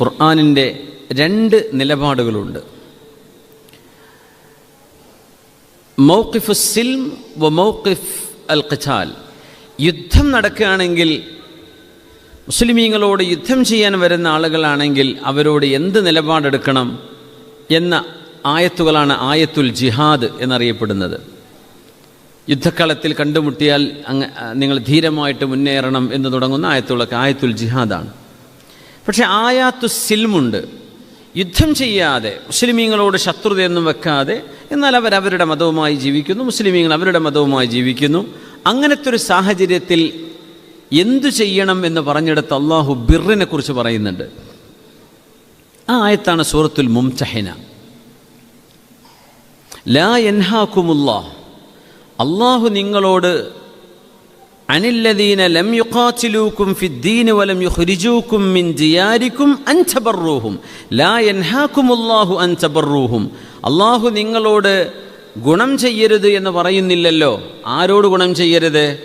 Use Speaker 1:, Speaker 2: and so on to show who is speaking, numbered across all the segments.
Speaker 1: ഖുർആാനിന്റെ രണ്ട് നിലപാടുകളുണ്ട്. മൗക്കിഫ് സിൽം വ മൗക്കിഫ് അൽ ഖിച്ചാൽ യുദ്ധം നടക്കുകയാണെങ്കിൽ മുസ്ലിമീങ്ങളോട് യുദ്ധം ചെയ്യാൻ വരുന്ന ആളുകളാണെങ്കിൽ അവരോട് എന്ത് നിലപാടെടുക്കണം എന്ന ആയത്തുകളാണ് ആയത്തുൽ ജിഹാദ് എന്നറിയപ്പെടുന്നത്. യുദ്ധക്കളത്തിൽ കണ്ടുമുട്ടിയാൽ അങ്ങ് നിങ്ങൾ ധീരമായിട്ട് മുന്നേറണം എന്ന് തുടങ്ങുന്ന ആയത്തുകളൊക്കെ ആയത്തുൽ ജിഹാദാണ്. പക്ഷേ ആയാത്തു സിൽമുണ്ട്. യുദ്ധം ചെയ്യാതെ മുസ്ലിമീങ്ങളോട് ശത്രുതയൊന്നും വെക്കാതെ എന്നാൽ അവർ അവരുടെ മതവുമായി ജീവിക്കുന്നു മുസ്ലിമീങ്ങൾ അവരുടെ മതവുമായി ജീവിക്കുന്നു. അങ്ങനത്തെ ഒരു സാഹചര്യത്തിൽ എന്തു ചെയ്യണം എന്ന് പറഞ്ഞെടുത്ത് അള്ളാഹു ബിറിനെ കുറിച്ച് പറയുന്നുണ്ട്. ആ ആയത്താണ് സൂറത്തുൽ മുംതഹിന. ലാ എൻഹാക്കുമുല്ലാ അള്ളാഹു നിങ്ങളോട് അനില്ലദീന ലം യുഖാത്തിലൂക്കും ولم വലം യുഖ്രിജൂക്കും മിൻ ദിയാരിക്കും അൻ തബറൂഹും. ലാ യൻഹാക്കുമുല്ലാഹു അൻ തബറൂഹും. അള്ളാഹു നിങ്ങളോട് ഗുണം ചെയ്യരുത് എന്ന് പറയുന്നില്ലല്ലോ. ആരോട് ഗുണം ചെയ്യരുത്?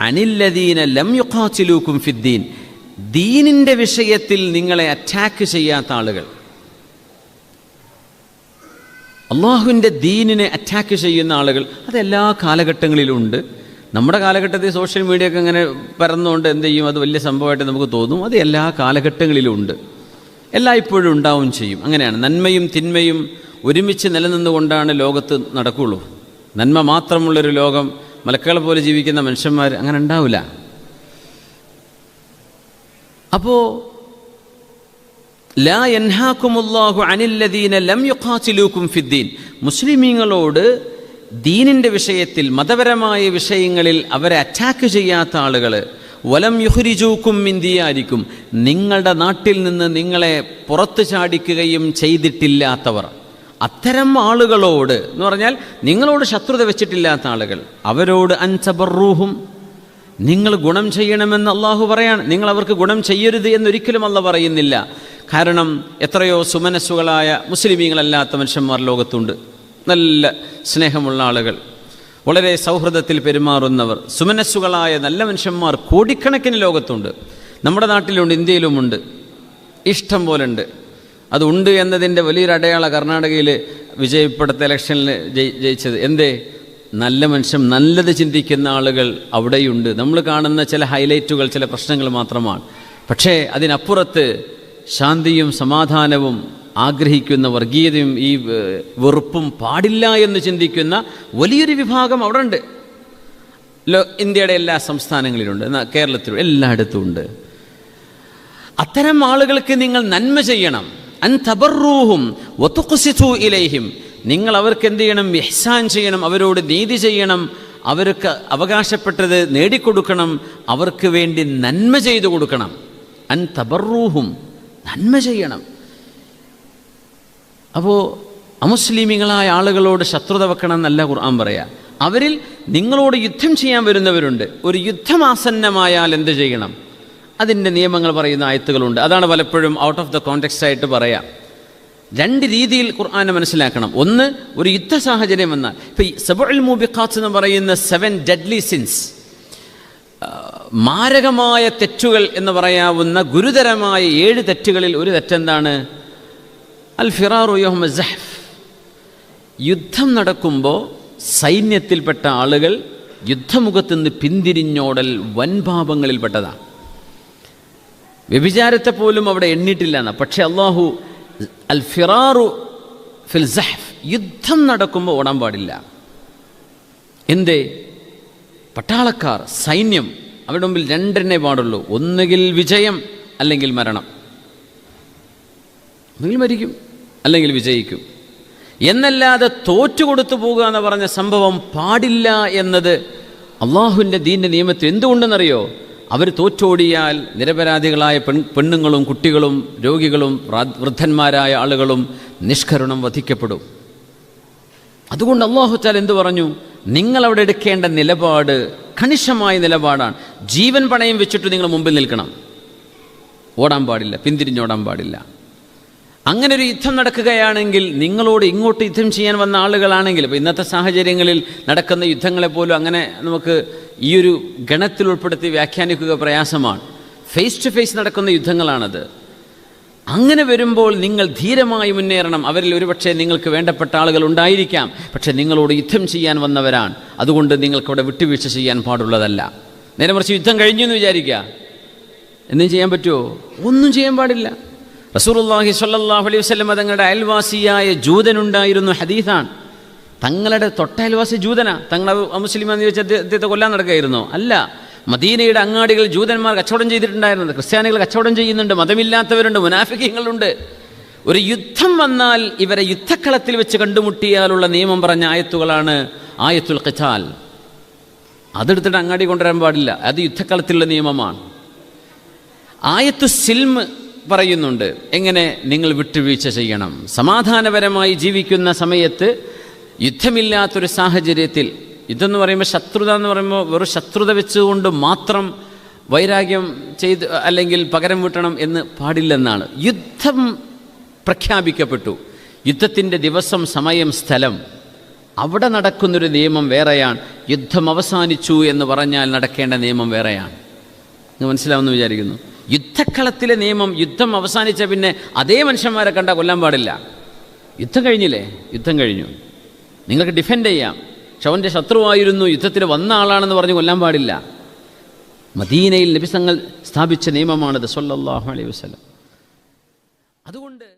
Speaker 1: അനില്ലദീന ലം യുഖാത്തിലൂക്കും ഫിദ്ദീൻ. ദീനിന്റെ വിഷയത്തിൽ നിങ്ങളെ അറ്റാക്ക് ചെയ്യാത്ത ആളുകൾ. അള്ളാഹുവിന്റെ ദീനിനെ അറ്റാക്ക് ചെയ്യുന്ന ആളുകൾ അതെല്ലാ കാലഘട്ടങ്ങളിലും ഉണ്ട്. നമ്മുടെ കാലഘട്ടത്തിൽ സോഷ്യൽ മീഡിയ ഒക്കെ ഇങ്ങനെ പരന്നുകൊണ്ട് എന്ത് ചെയ്യും? അത് വലിയ സംഭവമായിട്ട് നമുക്ക് തോന്നും. അത് എല്ലാ കാലഘട്ടങ്ങളിലും ഉണ്ട്. എല്ലാ ഇപ്പോഴും ഉണ്ടാവും ചെയ്യും. അങ്ങനെയാണ്. നന്മയും തിന്മയും ഒരുമിച്ച് നിലനിന്നുകൊണ്ടാണ് ലോകത്ത് നടക്കുകയുള്ളൂ നന്മ മാത്രമുള്ളൊരു ലോകം മലക്കളെ പോലെ ജീവിക്കുന്ന മനുഷ്യന്മാർ അങ്ങനെ ഉണ്ടാവില്ല. അപ്പോൾ ലാ എൻഹാക്കുമുല്ലാഹു അനില്ലദീന ലം യുഖാത്തിലൂക്കും ഫിദ്ദീൻ. മുസ്ലിമീങ്ങളോട് ദീനിന്റെ വിഷയത്തിൽ മതപരമായ വിഷയങ്ങളിൽ അവരെ അറ്റാക്ക് ചെയ്യാത്ത ആളുകൾ വലം യുഹുരിജൂക്കും ഇന്ത്യയായിരിക്കും നിങ്ങളുടെ നാട്ടിൽ നിന്ന് നിങ്ങളെ പുറത്തു ചാടിക്കുകയും ചെയ്തിട്ടില്ലാത്തവർ. അത്തരം ആളുകളോട് എന്ന് പറഞ്ഞാൽ നിങ്ങളോട് ശത്രുത വെച്ചിട്ടില്ലാത്ത ആളുകൾ. അവരോട് അൻസബറൂഹും നിങ്ങൾ ഗുണം ചെയ്യണമെന്ന് അള്ളാഹു പറയാണ് നിങ്ങൾ അവർക്ക് ഗുണം ചെയ്യരുത് എന്നൊരിക്കലും അല്ല പറയുന്നില്ല. കാരണം എത്രയോ സുമനസ്സുകളായ മുസ്ലിമീങ്ങളല്ലാത്ത മനുഷ്യന്മാർ ലോകത്തുണ്ട്. നല്ല സ്നേഹമുള്ള ആളുകൾ. വളരെ സൗഹൃദത്തിൽ പെരുമാറുന്നവർ. സുമനസ്സുകളായ നല്ല മനുഷ്യന്മാർ കോടിക്കണക്കിന് ലോകത്തുണ്ട്. നമ്മുടെ നാട്ടിലുണ്ട് ഇന്ത്യയിലുമുണ്ട്. ഇഷ്ടം പോലെ ഉണ്ട് അതുണ്ട് എന്നതിന്റെ വലിയൊരു അടയാള കർണാടകയിൽ വിജയപ്പെടുത്ത ഇലക്ഷനിൽ ജയി ജയിച്ചത്. എന്തേ? നല്ല മനുഷ്യൻ നല്ലത് ചിന്തിക്കുന്ന ആളുകൾ അവിടെയുണ്ട്. നമ്മൾ കാണുന്ന ചില ഹൈലൈറ്റുകൾ ചില പ്രശ്നങ്ങൾ മാത്രമാണ്. പക്ഷേ അതിനപ്പുറത്ത് ശാന്തിയും സമാധാനവും ആഗ്രഹിക്കുന്ന വർഗീയതയും ഈ വെറുപ്പും പാടില്ല എന്ന് ചിന്തിക്കുന്ന വലിയൊരു വിഭാഗം അവിടെ ഉണ്ട്. ലോ ഇന്ത്യയുടെ എല്ലാ സംസ്ഥാനങ്ങളിലുണ്ട് കേരളത്തിലും എല്ലായിടത്തും ഉണ്ട്. അത്തരം ആളുകൾക്ക് നിങ്ങൾ നന്മ ചെയ്യണം. അൻ തബറൂഹും ഒത്തുക്കുസിഥു ഇലൈഹിം. നിങ്ങൾ അവർക്ക് എന്ത് ചെയ്യണം? ഇഹ്സാൻ ചെയ്യണം. അവരോട് നീതി ചെയ്യണം. അവർക്ക് അവകാശപ്പെട്ടത് നേടിക്കൊടുക്കണം. അവർക്ക് വേണ്ടി നന്മ ചെയ്തു കൊടുക്കണം. അൻ തബറൂഹും നന്മ ചെയ്യണം. അപ്പോൾ അമുസ്ലിമികളായ ആളുകളോട് ശത്രുത വെക്കണം എന്നല്ല ഖുർആൻ പറയാ. അവരിൽ നിങ്ങളോട് യുദ്ധം ചെയ്യാൻ വരുന്നവരുണ്ട്. ഒരു യുദ്ധമാസന്നമായാൽ എന്ത് ചെയ്യണം? അതിന്റെ നിയമങ്ങൾ പറയുന്ന ആയത്തുകളുണ്ട്. അതാണ് പലപ്പോഴും ഔട്ട് ഓഫ് ദ കോണ്ടെക്സ്റ്റ് ആയിട്ട് പറയാം. രണ്ട് രീതിയിൽ ഖുർആാനെ മനസ്സിലാക്കണം. ഒന്ന് ഒരു യുദ്ധ സാഹചര്യം എന്നാൽ ഇപ്പം സബുൽ മൂബിഖാത്ത് എന്ന് പറയുന്ന സെവൻ ഡെഡ്ലി സിൻസ് മാരകമായ തെറ്റുകൾ എന്ന് പറയാവുന്ന ഗുരുതരമായ ഏഴ് തെറ്റുകളിൽ ഒരു തെറ്റെന്താണ്? അൽ ഫിറാറു യോഹമ്മ ജഹഫ് യുദ്ധം നടക്കുമ്പോൾ സൈന്യത്തിൽപ്പെട്ട ആളുകൾ യുദ്ധമുഖത്ത് നിന്ന് പിന്തിരിഞ്ഞോടൽ വൻപാപങ്ങളിൽപ്പെട്ടതാണ്. വ്യഭിചാരത്തെ പോലും അവിടെ എണ്ണിയിട്ടില്ല പക്ഷേ അള്ളാഹു അൽ ഫിറാറു ഫിൽ ജഹഫ് യുദ്ധം നടക്കുമ്പോൾ ഓടാൻ പാടില്ല. എന്തേ? പട്ടാളക്കാർ സൈന്യം അവരുടെ മുമ്പിൽ രണ്ടെണ്ണേ പാടുള്ളൂ. ഒന്നുകിൽ വിജയം അല്ലെങ്കിൽ മരണം. ഒന്നുകിൽ മരിക്കും അല്ലെങ്കിൽ വിജയിക്കും. എന്നല്ലാതെ തോറ്റുകൊടുത്തു പോകുക എന്ന് പറഞ്ഞ സംഭവം പാടില്ല എന്നത് അള്ളാഹുവിന്റെ ദീന്റെ നിയമത്തിൽ എന്തുകൊണ്ടെന്നറിയോ? അവർ തോറ്റോടിയാൽ നിരപരാധികളായ പെൺ പെണ്ണുങ്ങളും കുട്ടികളും രോഗികളും വൃദ്ധന്മാരായ ആളുകളും നിഷ്കരുണം വധിക്കപ്പെടും. അതുകൊണ്ട് അള്ളാഹുച്ചാൽ എന്തു പറഞ്ഞു? നിങ്ങൾ അവിടെ എടുക്കേണ്ട നിലപാട് കണിശമായ നിലപാടാണ്. ജീവൻ പണയം വെച്ചിട്ട് നിങ്ങൾ മുമ്പിൽ നിൽക്കണം. ഓടാൻ പാടില്ല പിന്തിരിഞ്ഞോടാൻ പാടില്ല. അങ്ങനെ ഒരു യുദ്ധം നടക്കുകയാണെങ്കിൽ നിങ്ങളോട് ഇങ്ങോട്ട് യുദ്ധം ചെയ്യാൻ വന്ന ആളുകളാണെങ്കിൽ ഇപ്പോൾ ഇന്നത്തെ സാഹചര്യങ്ങളിൽ നടക്കുന്ന യുദ്ധങ്ങളെപ്പോലും അങ്ങനെ നമുക്ക് ഈ ഒരു ഗണത്തിൽ ഉൾപ്പെടുത്തി വ്യാഖ്യാനിക്കുക പ്രയാസമാണ്. ഫേസ് ടു ഫേസ് നടക്കുന്ന യുദ്ധങ്ങളാണത്. അങ്ങനെ വരുമ്പോൾ നിങ്ങൾ ധീരമായി മുന്നേറണം. അവരിൽ ഒരുപക്ഷെ നിങ്ങൾക്ക് വേണ്ടപ്പെട്ട ആളുകൾ ഉണ്ടായിരിക്കാം. പക്ഷേ നിങ്ങളോട് യുദ്ധം ചെയ്യാൻ വന്നവരാണ്. അതുകൊണ്ട് നിങ്ങൾക്കവിടെ വിട്ടുവീഴ്ച ചെയ്യാൻ പാടുള്ളതല്ല. നേരെ മറിച്ച് യുദ്ധം കഴിഞ്ഞു എന്ന് വിചാരിക്കുക. എന്തും ചെയ്യാൻ പറ്റുമോ ഒന്നും ചെയ്യാൻ പാടില്ല. റസൂറുല്ലാഹി സല്ലാഹു അലൈഹി വസ്ലം തങ്ങളുടെ അയൽവാസിയായ ജൂതനുണ്ടായിരുന്നു ഹദീസാണ്. തങ്ങളുടെ തൊട്ടയൽവാസി ജൂതനാ. തങ്ങൾ മുസ്ലിം ചോദിച്ചാൽ അദ്ദേഹത്തെ കൊല്ലാൻ നടക്കുകയായിരുന്നോ. അല്ല മദീനയുടെ അങ്ങാടികൾ ജൂതന്മാർ കച്ചവടം ചെയ്തിട്ടുണ്ടായിരുന്നത്. ക്രിസ്ത്യാനികൾ കച്ചവടം ചെയ്യുന്നുണ്ട് മതമില്ലാത്തവരുണ്ട് മുനാഫിക്കങ്ങളുണ്ട് ഒരു യുദ്ധം വന്നാൽ ഇവരെ യുദ്ധക്കളത്തിൽ വെച്ച് കണ്ടുമുട്ടിയാലുള്ള നിയമം പറഞ്ഞ ആയത്തുകളാണ് ആയത്തുൽ ഖിതാൽ അതെടുത്തിട്ട് അങ്ങാടി കൊണ്ടുവരാൻ പാടില്ല. അത് യുദ്ധക്കളത്തിലുള്ള നിയമമാണ്. ആയത്തു സിൽമ് പറയുന്നുണ്ട്. എങ്ങനെ നിങ്ങൾ വിട്ടുവീഴ്ച ചെയ്യണം? സമാധാനപരമായി ജീവിക്കുന്ന സമയത്ത് യുദ്ധമില്ലാത്തൊരു സാഹചര്യത്തിൽ എന്ന് പറയുമ്പോൾ ശത്രുത എന്ന് പറയുമ്പോൾ വെറും ശത്രുത വെച്ചുകൊണ്ട് മാത്രം വൈരാഗ്യം ചെയ്ത് അല്ലെങ്കിൽ പകരം വീട്ടണം എന്ന് പാടില്ലെന്നാണ്. യുദ്ധം പ്രഖ്യാപിക്കപ്പെട്ടു. യുദ്ധത്തിന്റെ ദിവസം സമയം സ്ഥലം. അവിടെ നടക്കുന്നൊരു നിയമം വേറെയാണ്. യുദ്ധം അവസാനിച്ചു എന്ന് പറഞ്ഞാൽ നടക്കേണ്ട നിയമം വേറെയാണ്. നിങ്ങൾ മനസ്സിലാവുമെന്ന് വിചാരിക്കുന്നു. യുദ്ധക്കളത്തിലെ നിയമം യുദ്ധം അവസാനിച്ച പിന്നെ അതേ മനുഷ്യന്മാരെ കണ്ട കൊല്ലാൻ പാടില്ല. യുദ്ധം കഴിഞ്ഞില്ലേ? യുദ്ധം കഴിഞ്ഞു. നിങ്ങൾക്ക് ഡിഫെൻഡ് ചെയ്യാം. പക്ഷെ അവന്റെ ശത്രുവായിരുന്നു യുദ്ധത്തിൽ വന്ന ആളാണെന്ന് പറഞ്ഞ് കൊല്ലാൻ പാടില്ല. മദീനയിൽ നബിസങ്ങൾ സ്ഥാപിച്ച നിയമമാണിത് സല്ലല്ലാഹു അലൈഹി വസല്ലം. അതുകൊണ്ട്